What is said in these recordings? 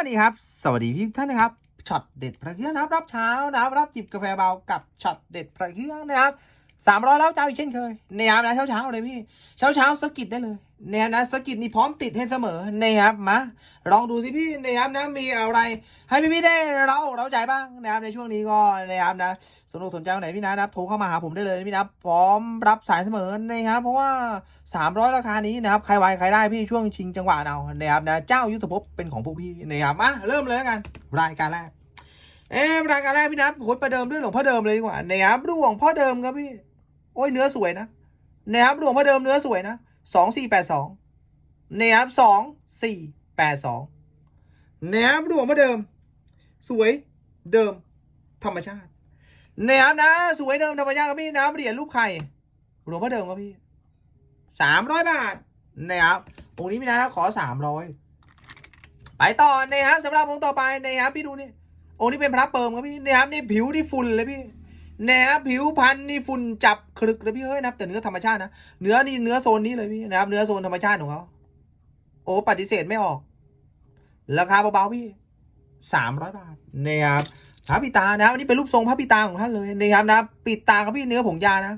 วัสดีครับ สวัสดีพี่ท่านนะครับช็อตเด็ดพระเครื่องนะครับรับเช้านะครับรับจิบกาแฟเบากับช็อตเด็ดพระเครื่องนะครับสามร้อยแล้วเจ้าอีกเช่นเคยในยามนะเช้าเช้าเลยพี่เช้าเช้าสกิดได้เลย เนี่ยนะสกิดนี่พร้อมติดให้เสมอนะครับมาลองดูสิพี่นะครับนะมีอะไร ให้พี่พี่ๆได้เราเราใจบ้างนะครับในช่วงนี้ก็นะครับนะสนุกสนใจไหนพี่นะครับโทรเข้ามาหาผมได้เลยพี่นะพร้อมรับสายเสมอนะครับเพราะว่า 300 ราคานี้นะครับใครไวใครได้พี่ช่วงชิงจังหวะเอานะครับนะเจ้ายุทธภพเป็นของพวกพี่นะครับมาเริ่มเลยแล้วกัน รายการแรกเอ๊รายการแรกพี่นับโหยประเดิมด้วยหลวงพ่อเดิมเลยดีกว่านะครับหลวงพ่อเดิมครับพี่โอ้ยเนื้อสวยนะนะครับหลวงพ่อเดิมเนื้อสวยนะ สองสี่แปดสองนะครับสองสี่แปดสองนะครับหลวงพ่อเดิม สวยเดิมธรรมชาตินะครับนะ สวยเดิมธรรมชาติครับพี่นะเหรียญรูปไข่หลวงพ่อเดิมครับพี่สามร้อยบาทนะครับองค์นี้พี่นะขอสามร้อยไปต่อนะครับสำหรับองค์ต่อไปนะครับพี่ดูนี่องค์นี้เป็นพระเปิมครับพี่นะครับนี่ผิวที่ฝุ่นเลยพี่ นะครับผิวพันธุ์นี่ฝุ่นจับคลึกเลยพี่เฮ้ยนะครับแต่เนื้อธรรมชาตินะเนื้อนี่เนื้อโซนนี้เลยพี่นะครับเนื้อโซนธรรมชาติของเขาโอ้ปฏิเสธไม่ออก ราคาเบาๆพี่สามร้อยบาทนะครับพระปิตานะครับอันนี้เป็นรูปทรงพระปิตาของท่านเลยนะครับนะปิดตาครับพี่เนื้อผงยานะ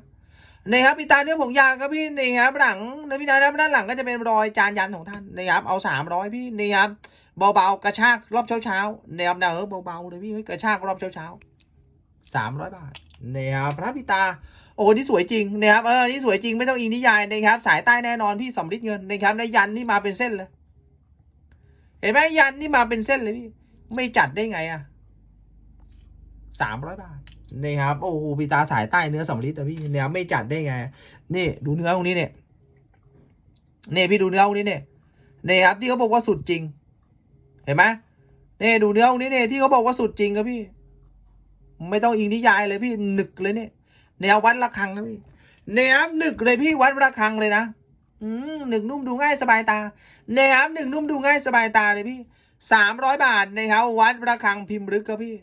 นะครับปีตาเนื้อผงยางครับพี่นี่ครับหลังนะพี่นะครับด้านหลังก็จะเป็นรอยจานยันของท่านนะครับเอาสามร้อยพี่นี่ครับเบาๆกระชากรอบเช้าๆนะครับนะเออเบาๆเลยพี่เฮ้ยกระชากรอบเช้าเช้า สามร้อยบาทนะครับพระพิตา โอ้นี่สวยจริงนะครับเออนี่สวยจริงไม่ต้องอิงนิยายนะครับ สายใต้แน่นอนพี่สำริดเงินนะครับในยันนี่มาเป็นเส้นเลย เห็นไหมยันนี่มาเป็นเส้นเลยพี่ไม่จัดได้ไงอะสามร้อยบาทนี่ครับโอ้โหปีตาสายใต้เนื้อสำลิดอะพี่เนี่ยไม่จัดได้ไง นี่ดูเนื้อตรงนี้เนี่ยนี่พี่ดูเนื้อตรงนี้เนี่ยนี่ครับที่เขาบอกว่าสุดจริง เห็นไหมนี่ดูเนื้อตรงนี้เนี่ยที่เขาบอกว่าสุดจริงครับพี่ ไม่ต้องอิงนิยายเลยพี่หนึกเลยเนี่ยแนววัดระฆังครับพี่เนี่ยครับหนึกเลยพี่วัดระฆังเลยนะอืมหนึกนุ่มดูง่ายสบายตาเนี่ยครับหนึกนุ่มดูง่ายสบายตาเลยพี่สามร้อยบาทนะครับวัดระฆังพิมพ์ลึกครับพี่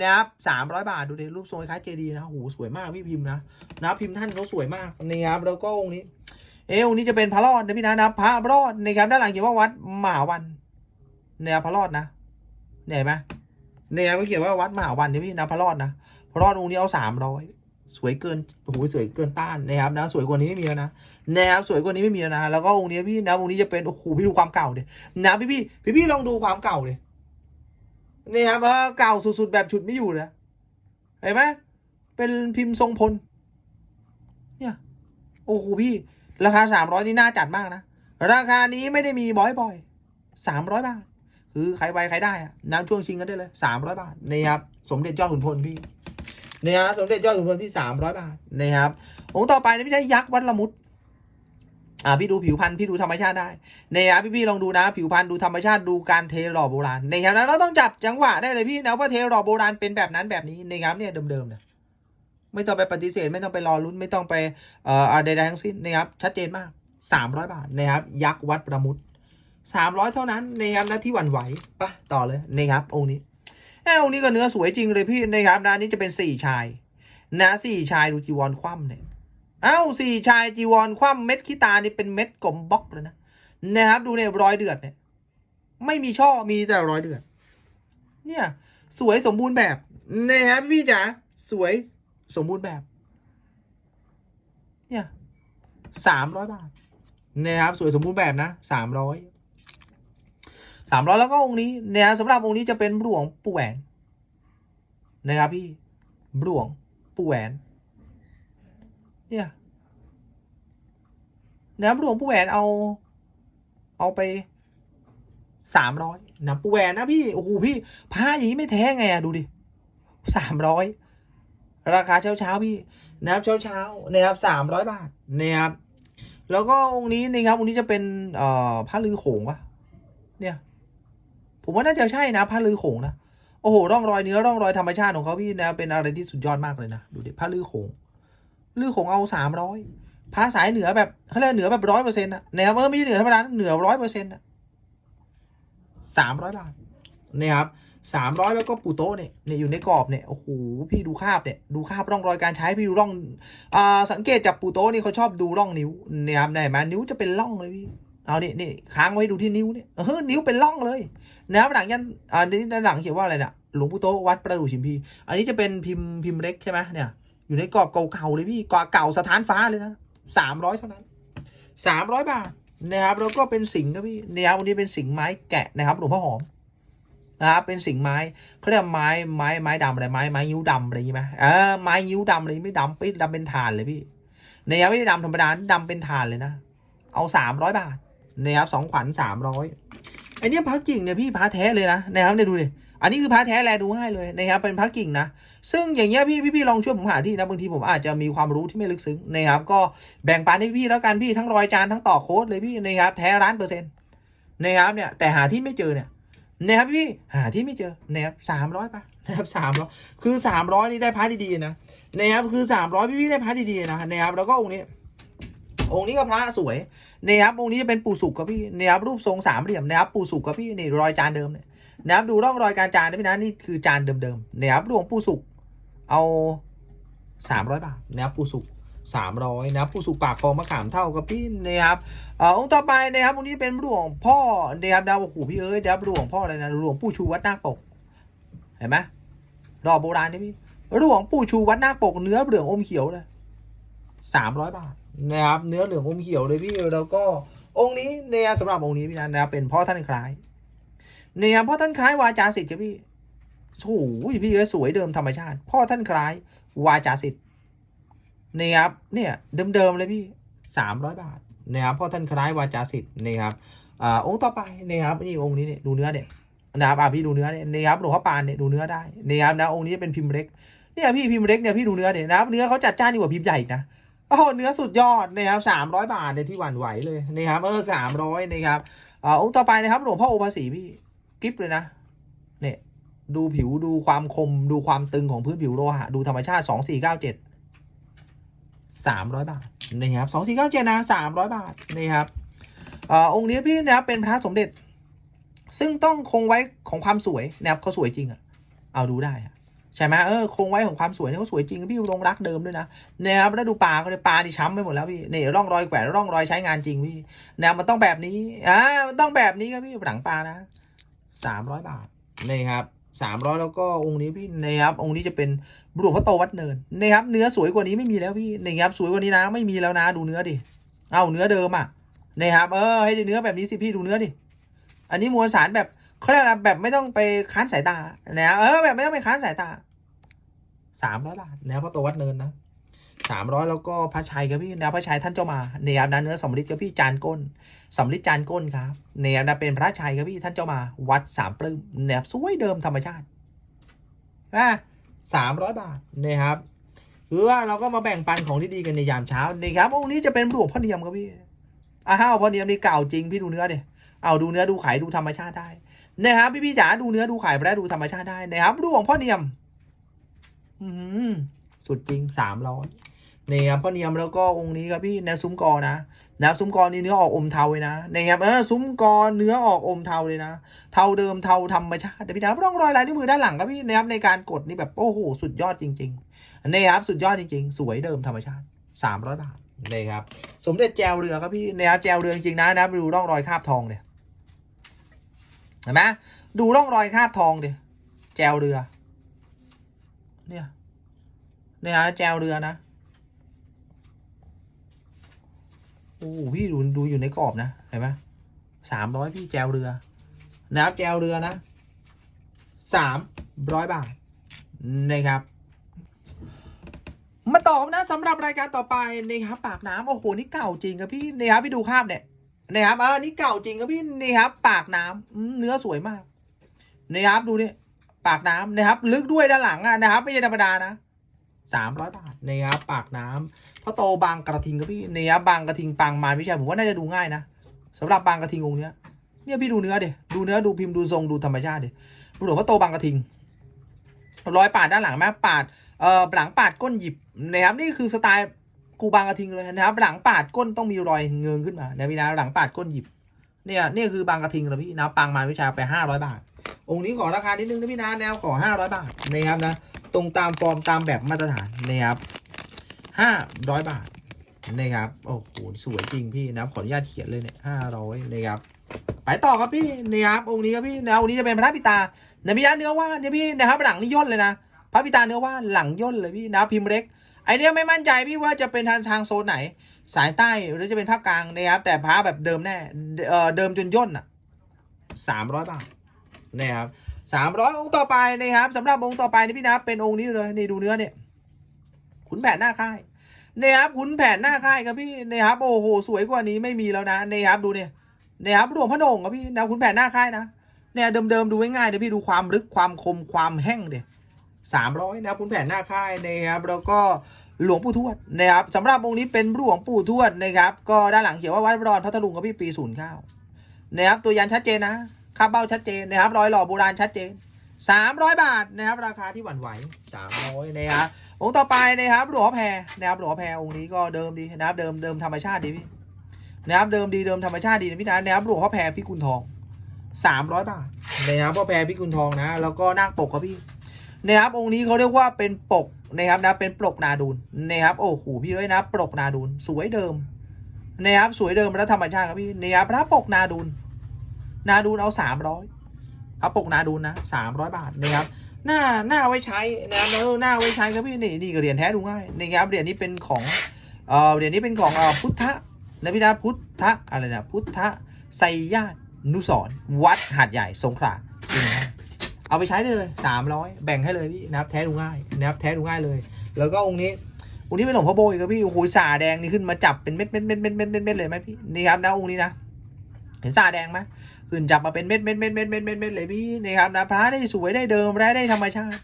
นะครับสามร้อยบาทดูดิรูปทรงคล้ายเจดีนะโหสวยมากพี่พิมพ์นะนะพิมพ์ท่านเขาสวยมากนี่ครับแล้วก็องค์นี้ เอะองค์นี้จะเป็นพระรอดนะพี่นะนะพระรอดนะครับด้านหลังเขียนว่าวัดมหาวันเนี่ยพระรอดนะเนี่ยเห็นไหม เนี่ยไม่เขียนว่าวัดมหาวันนี่พี่นะพระรอดนะพระรอดองค์นี้เอาสามร้อยสวยเกินโอ้โหสวยเกินต้านนะครับนะสวยกว่านี้ไม่มีแล้วนะนะครับสวยกว่านี้ไม่มีแล้วนะแล้วก็องค์นี้พี่นะองค์นี้จะเป็นโอ้โหพี่ดูความเก่าเดยนะพี่พี่พี่พี่ลองดูความเก่าเลยนี่ครับเออเก่าสุดๆแบบฉุดไม่อยู่นะเห็นไหมเป็นพิมพ์ทรงพล เนี่ยโอ้โหพี่ ราคาสามร้อยนี่น่าจัดมากนะราคานี้ไม่ได้มีบ่อยๆสามร้อยบาท คือใครไวใครได้อะน้ำช่วงชิงกันได้เลยสามร้อยบาทนี่ครับสมเด็จยอดขุนพลพี่นี่ฮะสมเด็จยอดขุนพลพี่สามร้อยบาทนี่ครับองค์ต่อไปนี่พี่ได้ยักษ์วัดละมุดอ่าพี่ดูผิวพันธุ์พี่ดูธรรมชาติได้เนี่ยพี่พี่ๆลองดูนะ ผิวพันธุ์ดูธรรมชาติดูการเทหล่อโบราณนะครับแล้วเราต้องจับจังหวะได้เลยพี่นะว่าเทหล่อโบราณเป็นแบบนั้นแบบนี้นะครับเนี่ยเดิมๆเนี่ยไม่ต้องไปปฏิเสธไม่ต้องไปรอลุ้นไม่ต้องไปเอ่ออะไรใดๆทั้งสิ้นนะครับชัดเจนมากสามร้อยบาทนะครับยักษ์วัดประมุต สามร้อยเท่านั้นนะครับนะที่หวั่นไหวไปะต่อเลยนะครับองค์นี้แอบองค์นี้ก็เนื้อสวยจริงเลยพี่นะครับนะอันนี้จะเป็นสี่ชาย นะสี่ชายดูจีวรคว่ำเนี่ยเอ้าสี่ชายจีวรคว่ำเม็ดขี้ตานี่เป็นเม็ดกลมบล็อกเลยนะนะครับ ดูเนี่ยรอยเดือดเนี่ย ไม่มีช่อมีแต่รอยเดือด เนี่ย สวยสมบูรณ์แบบนะครับพี่จ๋าสวยสมบูรณ์แบบ เนี่ยสามร้อยบาทนะครับสวยสมบูรณ์แบบนะสามร้อย สามร้อยแล้วก็องค์นี้นะครับสำหรับองค์นี้จะเป็นหลวงปู่แหวนนะครับพี่หลวงปู่แหวน เนี่ยน้ำหลวงปู่แหวนเอา เอาไปสามร้อยน้ำปู่แหวนนะพี่โอ้โหพี่ผ้าอย่างนี้ไม่แท้ไงอะดูดิสามร้อยราคาเช้าเช้าพี่นะครับเช้าเช้านะครับสามร้อยบาทนะครับแล้วก็องค์นี้นะครับองค์นี้จะเป็นเอ่อผ้าลือโขงปะเนี่ย ผมว่าน่าจะใช่นะผ้าลือโขงนะโอ้โหร่องรอยเนื้อร่องรอยธรรมชาติของเขาพี่นะเป็นอะไรที่สุดยอดมากเลยนะดูดิผ้าลือโขงลือขงเอาสามร้อยพาสายเหนือแบบเขาเรียกเหนือแบบร้อยเปอร์เซ็นต์อะนะครับเออไม่ใช่เหนือธรรมดาเหนือร้อยเปอร์เซ็นต์อะสามร้อยบาทเนี่ยครับสามร้อยแล้วก็ปูโต้เนี่ยเนี่ยอยู่ในกรอบเนี่ยโอ้โหพี่ดูคาบเนี่ยดูคาบร่องรอยการใช้พี่ดูร่องอ่าสังเกตจากปูโต้นี่เขาชอบดูร่องนิ้วเนี่ยครับได้ไหมนิ้วจะเป็นร่องเลยพี่ เอานี่นี่ค้างไว้ดูที่นิ้วเนี่ยเออนิ้วเป็นร่องเลยนะหลังยันอ่านี้ด้านหลังเขียนว่าอะไรเนี่ยหลวงปู่โตวัดประดู่ชิมพี อันนี้จะเป็นพิมพ์พิมพ์เล็กใช่ไหมเนี่ย อยู่ในกรอบเก่าๆเลยพี่กรอบเก่าสถานฟ้าเลยนะสามร้อยเท่านั้นสามร้อยบาทนะครับแล้วก็เป็นสิงห์นะพี่นะครับวันนี้เป็นสิงไม้แกะนะครับหลวงพ่อหอมนะครับเป็นสิงไม้เขาเรียกไม้ไม้ไม้ดำอะไรไม้ไม้ยิ้วดำอะไรอย่างงี้ไหมเออไม้ยิ้วดำอะไรไม่ดำปิดดำเป็นฐานเลยพี่นะครับไม่ได้ดำธรรมดาดำเป็นฐานเลยนะเอาสามร้อยบาท นะครับสองขวัญสามร้อยไอเนี้ยพระกิ่งเนี่ยพี่พระแท้เลยนะนะครับเนี่ยดูดิอันนี้คือพระแท้แลดูง่ายเลยนะครับเป็นพระกิ่งนะซึ่งอย่างเงี้ยพี่พี่พี่ลองช่วยผมหาที่นะบางทีผมอาจจะมีความรู้ที่ไม่ลึกซึ้งนะครับก็แบ่งปันให้พี่แล้วกันพี่ทั้งรอยจานทั้งต่อโค้ดเลยพี่นะครับแท้ร้านเปอร์เซ็นต์นะครับเนี่ยแต่หาที่ไม่เจอเนี่ยนะครับพี่หาที่ไม่เจอนะครับสามร้อยปะนะครับสามร้อยคือสามร้อยนี่ได้พาร์ทดีๆนะนะครับคือสามร้อยพี่พี่ได้พาร์ทดีๆนะนะครับแล้วก็องค์นี้ องค์นี้ก็พระสวยนะครับองค์นี้จะเป็นปู่สุกครับพี่นะครับรูปทรงสามเหลี่ยมนะครับปู่สุกครับพี่นี่รอยจานเดิมเนี่ยนะครับดูร่องรอยการจานนะพี่นะนี่คือจานเดิมๆนะครับหลวงปู่สุกเอาสามร้อยบาทนะครับปูสุกสามร้อยนะครับปูสุกปากคลองมะขามเท่ากับพี่นะครับเอ่อองค์ต่อไปนะครับองค์นี้เป็นหลวงพ่อนะครับดาวโอ้โหพี่เอ้ยนะครับหลวงพ่ออะไรนะหลวงปู่ชูวัดนาคปกเห็นไหมดอกโบราณนี่พี่หลวงปู่ชูวัดนาคปกเนื้อเหลืองอมเขียวเลยสามร้อยบาท นะครับเนื้อเหลืองอมเขียวเลยพี่แล้วก็องค์นี้เนี่ยสำหรับองค์นี้พี่นะนะครับเป็นพ่อท่านคล้ายเนี่ยพ่อท่านคล้ายวาจาสิทธิ์จ้ะพี่โอ้โหพี่เอ้ยสวยเดิมธรรมชาติ พ่อท่านคล้ายวาจาสิทธิ์นี่ครับเนี่ยเดิมๆเลยพี่สามร้อยบาทนะครับพ่อท่านคล้ายวาจาสิทธิ์นี่ครับอ่าองค์ต่อไปนี่ครับนี่องค์นี้เนี่ยดูเนื้อเนี่ยนะครับอ่าพี่ดูเนื้อเนี่ยนี่ครับหลวงพ่อปานเนี่ยดูเนื้อได้นี่ครับนะองค์นี้เป็นพิมพ์เล็กเนี่ยพี่พิมพ์เล็กเนี่ยพี่ดูเนื้อเนี่ยนะครับเนื้อเขาจัดจ้านดีกว่าพิมพ์ใหญ่นะ อ้โหเนื้อสุดยอดนะครับสามร้อยบาทเนี่ยที่หวั่นไหวเลยนะครับเออสามร้อยนะครับอ่าองค์ต่อไปนะครับหลวงพ่อโอภาสีพี่กิฟเลยนะเนี่ยดูผิวดูความคมดูความตึงของพื้นผิวโลหะ ดูธรรมชาติสองสี่เก้าเจ็ดสามร้อยบาทนี่ครับสองสี่เก้าเจ็ดนะสามร้อยบาทนี่ครับอ่อองค์นี้พี่นะครับเป็นพระสมเด็จ ซึ่งต้องคงไว้ของความสวยนะครับเขาสวยจริงอะเอาดูได้อะ ใช่ไหมเออคงไว้ของความสวยเนี่ยเขาสวยจริงพี่ลงรักเดิมด้วยนะนะครับแล้วดูปลาเขาเลยปลาที่ช้ำไปหมดแล้วพี่เนี่ยร่องรอยแกว่ร่องรอยใช้งานจริงพี่นะมันต้องแบบนี้อ่ามันต้องแบบนี้ครับพี่หลังปลานะสามร้อยบาทนี่ครับสามร้อยแล้วก็องค์นี้พี่นะครับองค์นี้จะเป็นหลวงพ่อโตวัดเนินนะครับเนื้อสวยกว่านี้ไม่มีแล้วพี่นะครับสวยกว่านี้นะ ไม่มีแล้วนะ ดูเนื้อดิเอาเนื้อเดิมอะนะครับเออให้ดูเนื้อแบบนี้สิพี่ดูเนื้อดิอันนี้มวลสารแบบ เขาเรียกอะไรแบบไม่ต้องไปค้านสายตานะเออแบบไม่ต้องไปค้านสายตาสามร้อยบาทนะครับพ่อโตวัดเนินนะสามร้อยแล้วก็พระชัยครับพี่นะพระชัยท่านเจ้ามาเนี่ยนะเนื้อสำริดครับพี่จานก้นสำลิดจานก้นครับเนี่ยนะเป็นพระชัยครับพี่ท่านเจ้ามา วัดสามปลื้มเนี่ยสวยเดิมธรรมชาติว่าสามร้อยบาทนะครับคือว่าเราก็มาแบ่งปันของที่ดีกันในยามเช้านี่ครับองค์นี้จะเป็นหลวงพ่อเนียมครับพี่อ้าวพ่อเนียมนี่เก่าจริงพี่ดูเนื้อดิเอาดูเนื้อดูไขดูธรรมชาติได้ นะครับพี่พี่จ๋าดูเนื้อดูไข่แปรดูธรรมชาติได้นะครับหลวงพ่อเนียม อืสุดจริงสามร้อยนี่ครับพ่อเนียมแล้วก็องค์นี้ครับพี่แนวซุ้มกอนะแนะครับซุ้มกอนี่เนื้อออกอมเทาเลยนะนะครับเออซุ้มกอเนื้อออกอมเทาเลยนะเทาเดิมเทาธรรมชาติแต่พี่นะร่องรอยลายนิ้วมือด้านหลังครับพี่นะครับในการกดนี่แบบโอ้โหสุดยอดจริงๆนี่ครับสุดยอดจริง ๆ สวยเดิมธรรมชาติสามร้อยบาทนี่ครับสมเด็จแจวเรือครับพี่นะครับแจวเรือจริงๆนะนะดูร่องรอยคราบทองเนี่ย เห็นไหมดูร่องรอยคราบทองดียแจวเรือ เนี่ยเนี่ยฮะแจวเรือนะโอ้พี่ดูดูอยู่ในกรอบนะเห็นไหมสามร้อยพี่แจวเรือนะครับแจวเรือนะสามร้อยบาทนะครับมาต่อนะสำหรับรายการต่อไปนะครับปากน้ำโอ้โหนี่เก่าจริงครับพี่นี่ครับพี่ดูภาพเนี่ย นะครับอ่านี่เก่าจริงครับพี่นี่ครับ ปากน้ำอืมเนื้อสวยมากนี่ครับดูนี่ปากน้ำนะครับ ลึกด้วยด้านหลังอะนะครับ ไม่ใช่ธรรมดานะสามร้อยบาทนะครับปากน้ำพระโตบางกระทิงครับพี่เนื้อบบางกระทิงปางมารวิชัยผมว่าน่าจะดูง่ายนะสำหรับบางกระทิงองค์เนี้ยเนี่ยพี่ดูเนื้อเดดูเนื้อดูพิมพ์ดูทรงดูธรรมชาติเดดูหลวงพ่อโตบางกระทิงรอยปาดด้านหลังแม่ปาดเอ่อหลังปาดก้นหยิบนะครับนี่คือสไตล์ กูบางกระทิงเลยนะครับหลังปาดก้นต้องมีรอยเงิงขึ้นมานะพี่นะหลังปาดก้นหยิบ เนี่ยนี่คือบางกระทิงแล้วพี่นะปางมารวิชัยไปห้าร้อยบาท องค์นี้ขอราคานิดนึงนะพี่นะแนวขอห้าร้อยบาทนะครับนะตรงตามฟอร์มตามแบบมาตรฐานนะครับห้าร้อยบาทนะครับโอ้โหสวยจริงพี่นะขออนุญาตเขียนเลยเนี่ยห้าร้อยนะครับไปต่อครับพี่นะครับองค์นี้ครับพี่นะองค์นี้จะเป็นพระพิตาในพิยาเนื้อว่านเนี่ยพี่นะครับหลังนี่ย่นเลยนะพระพิตาเนื้อว่านหลังย่นเลยพี่นะพิมพ์เล็ก ไอเนี้ยไม่มั่นใจพี่ว่าจะเป็นทางทางโซนไหน สายใต้หรือจะเป็นภาคกลางนะครับ แต่พระแบบเดิมแน่เอ่อเดิมจนย่นอะสามร้อยบาทนะครับสามร้อยองค์ต่อไปนะครับสำหรับองค์ต่อไปนี่พี่นะครับเป็นองค์นี้เลยนี่ดูเนื้อเนี่ยขุนแผนหน้าค่ายเนี่ยครับขุนแผนหน้าค่ายครับพี่เนี่ยครับโอ้โหสวยกว่านี้ไม่มีแล้วนะเนี่ยครับดูเนี่ยเนี่ยครับหลวงพระโหนงครับพี่นะขุนแผนหน้าค่ายนะเนี่ยเดิมๆดูง่ายๆเดี๋ยวพี่ดูความลึกความคมความแห้งเดี๋ย สามร้อยนะครับขุนแผนหน้าค่ายนะครับแล้วก็หลวงปู่ทวดนะครับสำหรับองค์นี้เป็นหลวงปู่ทวดนะครับ ก็ด้านหลังเขียนว่าวัดรอนพัทลุงครับพี่ปีศูนย์เก้านะครับตัวยันชัดเจนนะคาบเบ้าชัดเจนนะครับรอยหล่อโบราณชัดเจนสามร้อยบาทนะครับ ราคาที่หวั่นไหวสามร้อยนะครับองค์ต่อไปนะครับหลวงพ่อแพรนะครับหลวงพ่อแพรองค์นี้ก็เดิมดีนะครับเดิมเดิมธรรมชาติดีพี่นะครับเดิมดีเดิมธรรมชาติดีนะพี่นะนะครับหลวงพ่อแพรพี่กุลทองสามร้อยบาทนะครับพ่อแพรพี่กุลทองนะ แล้วก็นาคปกครับพี่ นะครับองค์นี้เขาเรียกว่าเป็นปกนะครับนะเป็นปกนาดูนนะครับโอ้โหพี่เอ้ยนะปกนาดูนสวยเดิมนะครับสวยเดิมแล้วธรรมชาติครับพี่นะครับพระปกนาดูนนาดูนเอาสามร้อยพระปกนาดูนนะสามร้อยบาทนะครับหน้าหน้าไว้ใช้นะครับเออหน้าไว้ใช้ครับพี่นี่นี่ก็เหรียญแท้ดูง่ายนี่ครับเหรียญนี้เป็นของเอ่อเหรียญนี้เป็นของเอ่อพุทธนะพี่นะพุทธอะไรนะพุทธไสยาตนุสรวัดหาดใหญ่สงขลา เอาไปใช้ได้เลยสามร้อยแบ่งให้เลยพี่นะครับแท้ดูง่ายนะครับแท้ดูง่ายเลย แล้วก็องค์นี้องค์นี้เป็นหลวงพ่อโบยครับพี่โอ้โหสาแดงนี่ขึ้นมาจับเป็นเม็ดเม็ดเม็ดเม็ดเม็ดเม็ดเลยไหมพี่นี่ครับนะองค์นี้นะเห็นสาแดงไหมขึ้นจับมาเป็นเม็ดเม็ดเม็ดเม็ดเม็ดเม็ดเม็ดเลยพี่นี่ครับนะพระได้สวยได้เดิมได้ได้ธรรมชาติ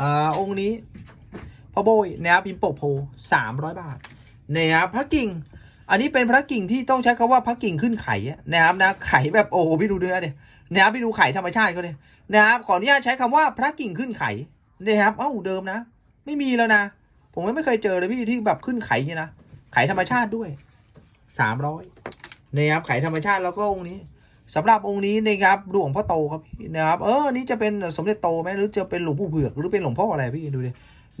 อ่าองค์นี้พ่อโบยนะครับพิมพ์ปกโพสามร้อยบาทนะครับพระกิ่ง อันนี้เป็นพระกิ่งที่ต้องใช้คำว่าพระกิ่งขึ้นไข่นะครับนะไข่แบบโอ้พี่ดูเนื้อเนี่ยนะครับพี่ดูไข่ธรรมชาติเขาเนี่ย นะครับขออนุญาตใช้คำว่าพระกิ่งขึ้นไข่นะครับ เอ้าเดิมนะ ไม่มีแล้วนะ ผมไม่เคยเจอเลยพี่ที่แบบขึ้นไข่เนี่ยนะไข่ธรรมชาติด้วยสามร้อยนะครับไข่ธรรมชาติแล้วก็องค์นี้สำหรับองค์นี้นะครับหลวงพ่อโตครับนะครับ เออนี่จะเป็นสมเด็จโตไหมหรือจะเป็นหลวงปู่เผือกหรือเป็นหลวงพ่ออะไรพี่ดูดิ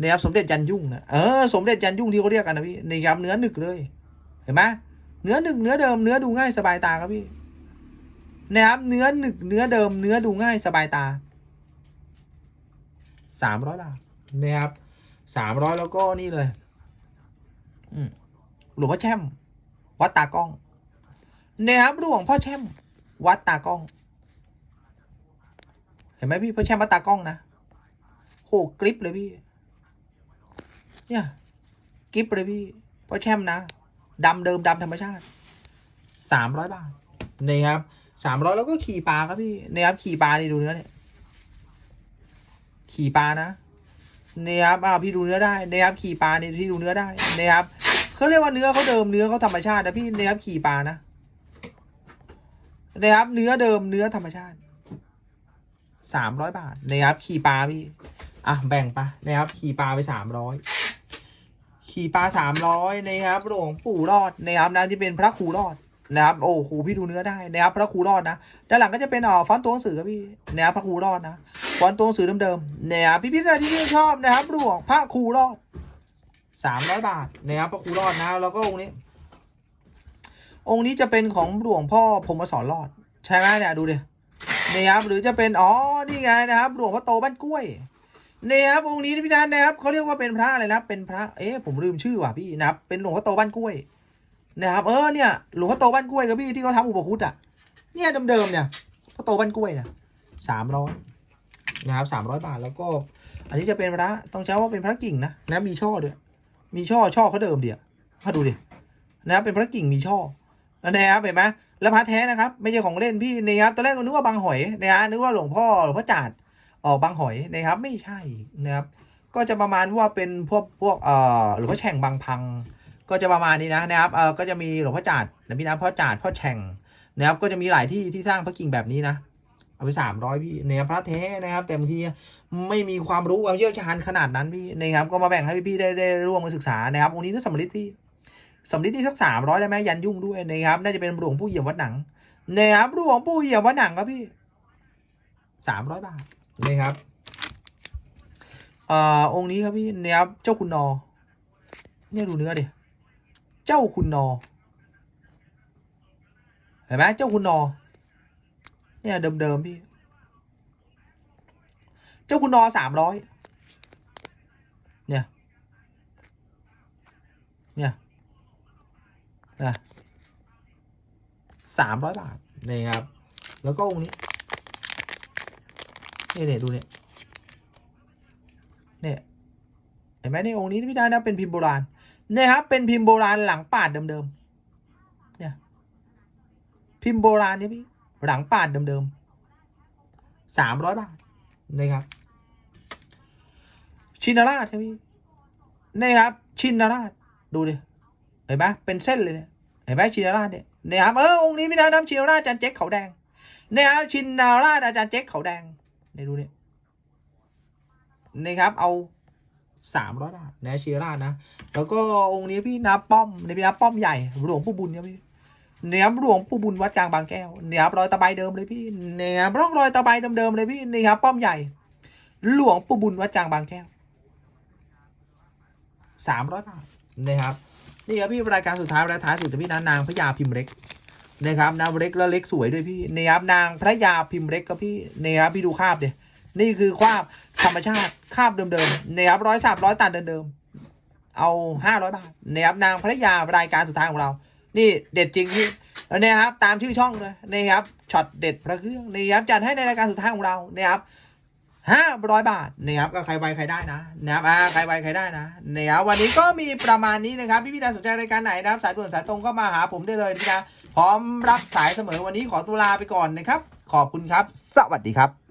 นะครับสมเด็จยันยุ่งนะเออสมเด็จยันยุ่งที่เขาเรียกกันนะพี่นะครับเนื้อหนึกเลย เห็นไหมเนื้อหนึกเนื้อเดิมเนื้อดูง่ายสบายตาครับพี่ นะครับ เนื้อหนึกเนื้อเดิมเนื้อดูง่ายสบายตาสามร้อยบาทนะครับสามร้อยแล้วก็นี่เลยหลวงพ่อแช่ม วัดตากล้องนะครับหลวงพ่อแช่ม วัดตากล้อง เห็นไหมพี่พ่อแช่มวัดตากล้องนะโหกริปเลยพี่ เนี่ยกริปเลยพี่พ่อแช่มนะดำเดิมดำธรรมชาติสามร้อยบาทนี่ครับ สามร้อยแล้วก็ขี่ปลาครับพี่นี่ครับขี่ปลานี่ดูเนื้อเนี่ย ขี่ปลานะนี่ครับอ่าพี่ดูเนื้อได้นี่ครับขี่ปลานี่พี่ดูเนื้อได้นี่ครับเขาเรียกว่าเนื้อเขาเดิมเนื้อเขาธรรมชาตินะพี่นี่ครับขี่ปลานะนะครับเนื้อเดิมเนื้อธรรมชาติสามร้อยบาทนะครับขี่ปลาพี่อะแบ่งไปนะครับขี่ปลาไปสามร้อยขี่ปลาสามร้อยนะครับหลวงปู่รอดนะครับนะที่เป็นพระครูรอด นะครับโอ้โหพี่ดูเนื้อได้นะครับพระครูรอดนะด้านหลังก็จะเป็นอ่อฟอนต์ตัวหนังสือครับพี่นะครับพระครูรอดนะฟอนต์ตัวหนังสือเดิมๆนะครับพี่พี่ๆที่ชื่ชอบนะครับหลวงพระครูรอดสามร้อยบาทนะครับพระครูรอดนะ แล้วก็องค์นี้ องค์นี้จะเป็นของหลวงพ่อพรมสอนรอด ใช่ไหมเนี่ยดูดินี่ครับหรือจะเป็นอ๋อนี่ไงนะครับหลวงพ่อโตบ้านกล้วยนี่ครับองค์นี้พี่นันนะครับเขาเรียกว่าเป็นพระอะไรนะเป็นพระเอ๊ะผมลืมชื่อว่ะพี่นะครับเป็นหลวงพ่อโตบ้านกล้วย นะครับ เออเนี่ยหลวงพ่อโตบ้านกล้วยกับพี่ที่เขาทำอุปคุตอะ เนี่ยเดิมๆเนี่ยพ่อโตบ้านกล้วยเนี่ยสามร้อยนะครับสามร้อยบาทแล้วก็ อันนี้จะเป็นพระต้องใช้ว่าเป็นพระกิ่งนะนะมีช่อด้วย มีช่อช่อเขาเดิมเดียวมาดูดินะครับเป็นพระกิ่งมีช่อนะครับเห็นไหมแล้วพระแท้นะครับ ไม่ใช่ของเล่นพี่นะครับตอนแรกนึกว่าบางหอยนะฮะนึกว่าหลวงพ่อหลวงพ่อจาดออกบางหอยนะครับ ไม่ใช่นะครับ ก็จะประมาณว่าเป็นพวกพวกเอ่อหลวงพ่อแฉ่งบางพัง ก็จะประมาณนี้นะนะครับเออก็จะมีหลวงพ่อจาดนะพี่นะพ่อจาดพ่อแฉ่งนะครับก็จะมีหลายที่ที่สร้างพระกิ่งแบบนี้นะเอาไปสามร้อยพี่เนี่ยพระแท้นะครับ แต่บางทีไม่มีความรู้ความเชี่ยวชาญขนาดนั้นพี่นะครับก็มาแบ่งให้พี่ๆได้ได้ร่วมกันศึกษานะครับองค์นี้ก็สำริดพี่สำลิดนี่สักสามร้อยได้ไหมยันยุ่งด้วยนะครับน่าจะเป็นหลวงปู่เอี่ยมวัดหนังนะครับหลวงปู่เอี่ยมวัดหนังครับพี่สามร้อยบาทนะครับอ่าองค์นี้ครับพี่นะครับเจ้าคุณนอเนี่ยดูเนื้อดิ เจ้าคุณนอ เห็นไหมเจ้าคุณนอ เนี่ยเดิมๆพี่ เจ้าคุณนอสามร้อยเนี่ย เนี่ยนะสามร้อยบาทนี่ครับ แล้วก็องค์นี้นี่เนี่ยดูเนี่ยเนี่ยเห็นไหมในองค์นี้พี่ได้นะเป็นพิมพ์โบราณ เนี่ยครับเป็นพิมพ์โบราณหลังปาดเดิมๆเนี่ยพิมพ์โบราณเนี่ยพี่หลังปาดเดิมๆสามร้อยบาทนะครับชินาราชใช่ไหมพี่นี่ครับ ชินาราชดูดิเห็นไหมเป็นเส้นเลยเนี่ยเห็นไหมชินาราชเนี่ยเนี่ยครับเออองค์นี้พี่นะน้ำชินาราชอาจารย์เจ๊กเขาแดงเนี่ยครับชินาราชอาจารย์เจ๊กเขาแดงเนี่ยดูเนี่ยนี่ครับเอา สามร้อยบาทนะชินารานะ แล้วก็องค์นี้พี่นับป้อมเนี่ยพี่นับป้อมใหญ่หลวงปู่บุญเนี่ยพี่เนี่ยบหลวงปู่บุญวัดกลางบางแก้วเนี่ยครับรอยตะไบเดิมเลยพี่เนี่ยรับร่องรอยตะไบเดิมๆเลยพี่นี่ครับป้อมใหญ่ หลวงปู่บุญวัดกลางบางแก้วสามร้อยบาทนะครับนี่ครับพี่รายการสุดท้ายรายท้ายสุดจะพี่นะนางพระยาพิมพ์เล็กนะครับนางเล็กแล้วเล็กสวยด้วยพี่นี่ครับนางพระยาพิมพ์เล็กก็พี่นี่ครับพี่ดูคาบเดี๋ยนี่คือคาบ ธรรมชาติคาบเดิมๆนี่ครับร้อยสามร้อยตันเดิมๆเอาห้าร้อยบาทนี่ครับนางพระยารายการสุดท้ายของเรา นี่เด็ดจริงพี่แล้วนี่ยครับตามชื่อช่องเลยนี่ครับช็อตเด็ดพระเครื่องนี่ครับจัดให้ในรายการสุดท้ายของเราเนี่ยครับห้าร้อยบาทนี่ครับก็ใครไวใครได้นะนะครับอ่าใครไวใครได้นะนี่ยครับวันนี้ก็มีประมาณนี้นะครับพี่พี่ดาสนใจรายการไหนนะครับสายด่วนสายตรงก็มาหาผมได้เลยพี่ดาพร้อมรับสายเสมอวันนี้ขอตัวลาไปก่อนนะครับ ขอบคุณครับ สวัสดีครับ